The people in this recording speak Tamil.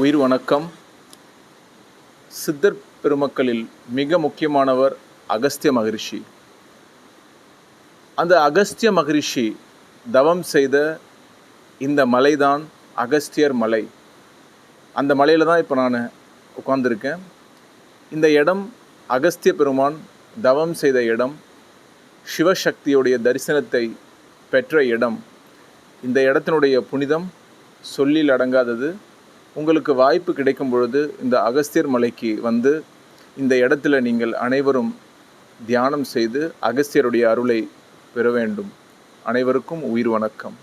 உயிர் வணக்கம். சித்தர் பெருமக்களில் மிக முக்கியமானவர் அகஸ்திய மகரிஷி. அந்த அகஸ்திய மகரிஷி தவம் செய்த இந்த மலைதான் அகஸ்தியர் மலை. அந்த மலையில் தான் இப்போ நான் உட்காந்துருக்கேன் இந்த இடம் அகஸ்திய பெருமான் தவம் செய்த இடம் சிவசக்தியுடைய தரிசனத்தை பெற்ற இடம். இந்த இடத்தினுடைய புனிதம் சொல்லில் அடங்காதது. உங்களுக்கு வாய்ப்பு கிடைக்கும் பொழுது இந்த அகஸ்தியர் மலைக்கு வந்து இந்த இடத்துல நீங்கள் அனைவரும் தியானம் செய்து அகஸ்தியருடைய அருளை பெற வேண்டும். அனைவருக்கும் உயிர் வணக்கம்.